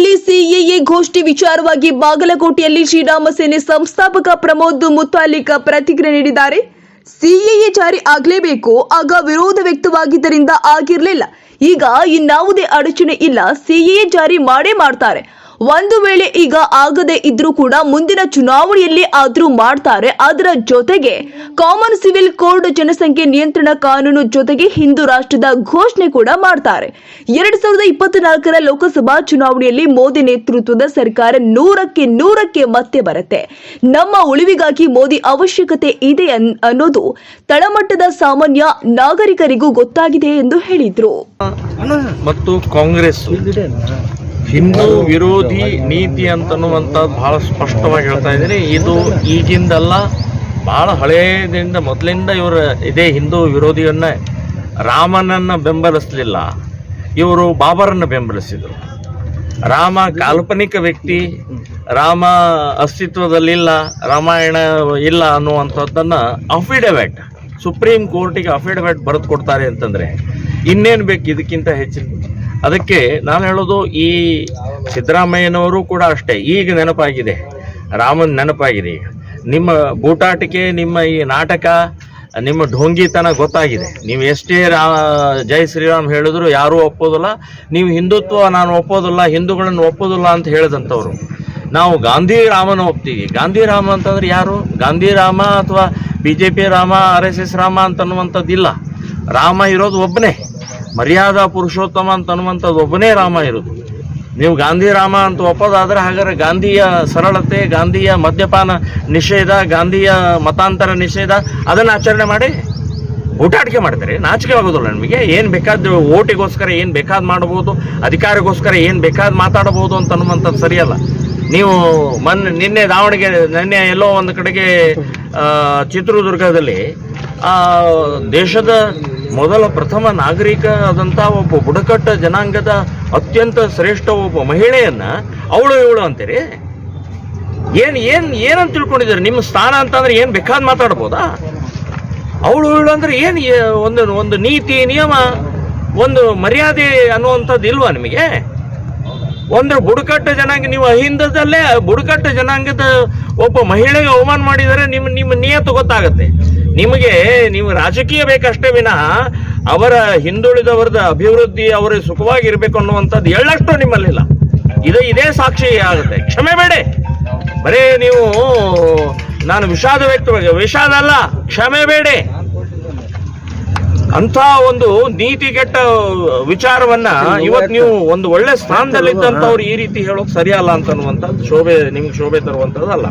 ಕೋಲಾರದಲ್ಲಿ ಸಿಎಎ ಗೋಷ್ಠಿ ವಿಚಾರವಾಗಿ ಬಾಗಲಕೋಟೆಯಲ್ಲಿ ಶ್ರೀರಾಮ ಸೇನೆ ಸಂಸ್ಥಾಪಕ ಪ್ರಮೋದ್ ಮುತಾಲಿಕ್ ಪ್ರತಿಕ್ರಿಯೆ ನೀಡಿದ್ದಾರೆ. ಸಿಎಎ ಜಾರಿ ಆಗಲೇಬೇಕು, ಆಗ ವಿರೋಧ ವ್ಯಕ್ತವಾಗಿದ್ದರಿಂದ ಆಗಿರಲಿಲ್ಲ. ಈಗ ಇನ್ನಾವುದೇ ಅಡಚಣೆ ಇಲ್ಲ, ಸಿಎಎ ಜಾರಿ ಮಾಡೇ ಮಾಡ್ತಾರೆ. ಒಂದು ವೇಳೆ ಈಗ ಆಗದೆ ಇದ್ರೂ ಕೂಡ ಮುಂದಿನ ಚುನಾವಣೆಯಲ್ಲಿ ಆದ್ರೂ ಮಾಡ್ತಾರೆ. ಅದರ ಜೊತೆಗೆ ಕಾಮನ್ ಸಿವಿಲ್ ಕೋಡ್ ಜನಸಂಖ್ಯೆ ನಿಯಂತ್ರಣ ಕಾನೂನು ಜೊತೆಗೆ ಹಿಂದೂ ರಾಷ್ಟ್ರದ ಘೋಷಣೆ ಕೂಡ ಮಾಡ್ತಾರೆ. ಎರಡ್ ಸಾವಿರದ ಇಪ್ಪತ್ನಾಲ್ಕರ ಲೋಕಸಭಾ ಚುನಾವಣೆಯಲ್ಲಿ ಮೋದಿ ನೇತೃತ್ವದ ಸರ್ಕಾರ ನೂರಕ್ಕೆ ನೂರಕ್ಕೆ ಮತ್ತೆ ಬರುತ್ತೆ. ನಮ್ಮ ಉಳಿವಿಗಾಗಿ ಮೋದಿ ಅವಶ್ಯಕತೆ ಇದೆ ಅನ್- ಅನ್ನೋದು ತಳಮಟ್ಟದ ಸಾಮಾನ್ಯ ನಾಗರಿಕರಿಗೂ ಗೊತ್ತಾಗಿದೆ ಎಂದು ಹೇಳಿದ್ರು. ಮತ್ತು ಕಾಂಗ್ರೆಸ್. ಹಿಂದೂ ವಿರೋಧಿ ನೀತಿ ಅಂತನ್ನುವಂಥದ್ದು ಬಹಳ ಸ್ಪಷ್ಟವಾಗಿ ಹೇಳ್ತಾ ಇದ್ದೀನಿ. ಇದು ಈಗಿಂದಲ್ಲ ಬಹಳ ಹಳೆಯದಿಂದ ಮೊದಲಿಂದ ಇವರ ಇದೇ ಹಿಂದೂ ವಿರೋಧಿಯನ್ನ ರಾಮನನ್ನು ಬೆಂಬಲಿಸಲಿಲ್ಲ. ಇವರು ಬಾಬರನ್ನು ಬೆಂಬಲಿಸಿದರು. ರಾಮ ಕಾಲ್ಪನಿಕ ವ್ಯಕ್ತಿ, ರಾಮ ಅಸ್ತಿತ್ವದಲ್ಲಿಲ್ಲ, ರಾಮಾಯಣ ಇಲ್ಲ ಅನ್ನುವಂಥದ್ದನ್ನು ಅಫಿಡವಿಟ್, ಸುಪ್ರೀಂ ಕೋರ್ಟಿಗೆ ಅಫಿಡವಿಟ್ ಬರೆದು ಕೊಡ್ತಾರೆ ಅಂತಂದರೆ ಇನ್ನೇನು ಬೇಕು ಇದಕ್ಕಿಂತ ಹೆಚ್ಚಿನ ಅದಕ್ಕೆ ನಾನು ಹೇಳೋದು ಈ ಸಿದ್ದರಾಮಯ್ಯನವರು ಕೂಡ ಅಷ್ಟೇ. ಈಗ ನೆನಪಾಗಿದೆ. ರಾಮನ್ ನೆನಪಾಗಿದೆ. ಈಗ ನಿಮ್ಮ ಬೂಟಾಟಿಕೆ ನಿಮ್ಮ ಈ ನಾಟಕ, ನಿಮ್ಮ ಢೋಂಗಿತನ ಗೊತ್ತಾಗಿದೆ. ನೀವು ಎಷ್ಟೇ ರಾ, ಜೈ ಶ್ರೀರಾಮ್ ಹೇಳಿದ್ರು ಯಾರೂ ಒಪ್ಪೋದಿಲ್ಲ. ನೀವು ಹಿಂದುತ್ವ ನಾನು ಒಪ್ಪೋದಿಲ್ಲ, ಹಿಂದೂಗಳನ್ನು ಒಪ್ಪೋದಿಲ್ಲ ಅಂತ ಹೇಳಿದಂಥವ್ರು. ನಾವು ಗಾಂಧಿ ರಾಮನ ಒಪ್ತೀವಿ. ಗಾಂಧಿ ರಾಮ ಅಂತಂದ್ರೆ ಯಾರು? ಗಾಂಧಿ ರಾಮ ಅಥವಾ B J P Rama, R S S Rama ಅಂತನ್ನುವಂಥದ್ದಿಲ್ಲ. Rama ಇರೋದು ಒಬ್ಬನೇ. ಮರ್ಯಾದಾ ಪುರುಷೋತ್ತಮ ಅಂತ ಅನ್ನುವಂಥದ್ದು ಒಬ್ಬನೇ ರಾಮ ಇರೋದು. ನೀವು ಗಾಂಧಿ ರಾಮ ಅಂತ ಒಪ್ಪೋದಾದ್ರೆ ಹಾಗಾದ್ರೆ ಗಾಂಧಿಯ ಸರಳತೆ, ಗಾಂಧಿಯ ಮದ್ಯಪಾನ ನಿಷೇಧ, ಗಾಂಧಿಯ ಮತಾಂತರ ನಿಷೇಧ ಅದನ್ನು ಆಚರಣೆ ಮಾಡಿ ಊಟಾಟಿಕೆ ಮಾಡ್ತಾರೆ. ನಾಚಿಕೆ ಆಗೋದಿಲ್ಲ ನಿಮಗೆ. ಏನು ಬೇಕಾದ ಓಟಿಗೋಸ್ಕರ ಏನು ಬೇಕಾದ್ ಮಾಡ್ಬೋದು, ಅಧಿಕಾರಿಗೋಸ್ಕರ ಏನು ಬೇಕಾದ್ ಮಾತಾಡಬಹುದು ಅಂತ ಅನ್ನುವಂಥದ್ದು ಸರಿಯಲ್ಲ. ನೀವು ಮೊನ್ನೆ ನಿನ್ನೆ ದಾವಣಗೆರೆ, ನಿನ್ನೆ ಎಲ್ಲೋ ಒಂದು ಕಡೆಗೆ ಚಿತ್ರದುರ್ಗದಲ್ಲಿ ದೇಶದ ಮೊದಲ ಪ್ರಥಮ ನಾಗರಿಕ ಆದಂಥ ಒಬ್ಬ ಬುಡಕಟ್ಟ ಜನಾಂಗದ ಅತ್ಯಂತ ಶ್ರೇಷ್ಠ ಒಬ್ಬ ಮಹಿಳೆಯನ್ನ ಅವಳು ಇವಳು ಅಂತೀರಿ? ಏನ್ ಏನ್, ಏನಂತ ತಿಳ್ಕೊಂಡಿದ್ದಾರೆ? ನಿಮ್ಮ ಸ್ಥಾನ ಅಂತಂದ್ರೆ ಏನ್ ಬೇಕಾದ್ ಮಾತಾಡ್ಬೋದಾ? ಅವಳು ಇವಳು ಅಂದ್ರೆ ಏನ್ ಒಂದು ಒಂದು ನೀತಿ, ನಿಯಮ, ಒಂದು ಮರ್ಯಾದೆ ಅನ್ನುವಂಥದ್ದು ಇಲ್ವಾ ನಿಮಗೆ? ಒಂದು ಬುಡಕಟ್ಟು ಜನಾಂಗ, ನೀವು ಅಹಿಂದದಲ್ಲೇ ಬುಡಕಟ್ಟು ಜನಾಂಗದ ಒಬ್ಬ ಮಹಿಳೆಗೆ ಅವಮಾನ ಮಾಡಿದರೆ ನಿಮ್ಮ ನಿಮ್ಮ ನಿಯತ ಗೊತ್ತಾಗುತ್ತೆ. ನಿಮಗೆ ನೀವು ರಾಜಕೀಯ ಬೇಕಷ್ಟೇ ವಿನಃ ಅವರ ಹಿಂದುಳಿದವರದ ಅಭಿವೃದ್ಧಿ ಅವರ ಸುಖವಾಗಿರ್ಬೇಕು ಅನ್ನುವಂಥದ್ದು ಎಳ್ಳಷ್ಟು ನಿಮ್ಮಲ್ಲಿಲ್ಲ. ಇದು ಇದೇ ಸಾಕ್ಷಿ ಆಗುತ್ತೆ. ಕ್ಷಮೆ ಬೇಡ. ಬರೇ ನೀವು, ನಾನು ವಿಷಾದ ವ್ಯಕ್ತವಾಗಿ ವಿಷಾದ ಅಲ್ಲ, ಕ್ಷಮೆ ಬೇಡ. ಅಂತ ಒಂದು ನೀತಿ ಕೆಟ್ಟ ವಿಚಾರವನ್ನ ಇವತ್ತು ನೀವು ಒಂದು ಒಳ್ಳೆ ಸ್ಥಾನದಲ್ಲಿದ್ದಂಥವ್ರು ಈ ರೀತಿ ಹೇಳೋದು ಸರಿಯಲ್ಲ ಅಂತ ಅನ್ನುವಂಥದ್ದು, ಶೋಭೆ ನಿಮ್ಗೆ ಶೋಭೆ ತರುವಂಥದ್ದು ಅಲ್ಲ